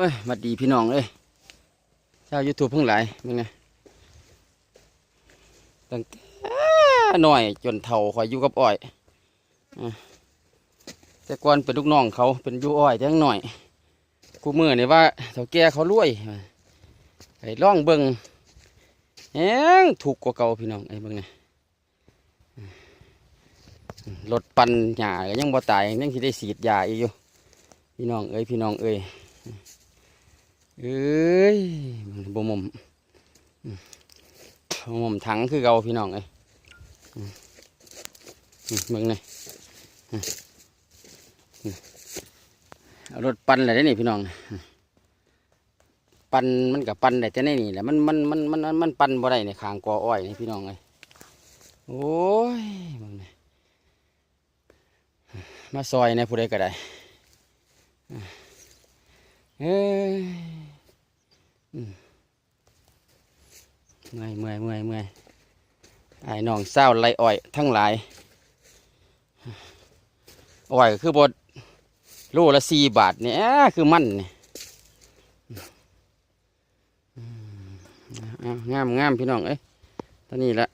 อ้ยมาดีพี่น้องเอ้ยชาวยูทูบเพิ่งหลายมึงไงตั้งแต่น้อยจนเฒ่าคอยอยู่กับอ้อยอะแต่ก่อนเป็นลูกน้องเขาเป็นยูอ้อยแต่ยังหน่อยกูมือนี่ว่าเฒ่าแก่เขารวยไปล่องเบิงแหงถูกกว่าเก่าพี่น้องไอ้เบิงไงรถปั่นหญ้าก็ยังบ่ตายยังสิได้สีดยาอีกอยู่พี่น้องเอ้ยพี่น้องเอ้ย เอ้ยบ่มมบ่มมถังคือเกาพี่น้องเอ้ยมอืมเบิ่งนี่อืมอืมเอารถปั่นอะไรได้นี่พี่น้อง ปั่นมันกับปั่นได้แต่ในนี่แหละมันมันมันมันมันปั่นบ่ได้ในคางกออ้อยนี่พี่น้องเอ้ยโอ้ยเบิ่งนี่มาซอยในผู้ใดก็ได้ เอ้ยอืม เมื่อยเมื่อยเมื่อยเมื่อยไอ้น้องเศร้าไรอ้อย ทั้งหลายอ้อยคือบดโลละสี่บาทเนี่ยคือมันเนี่ยงามงามพี่น้องเอ้ยตอนนี้ละ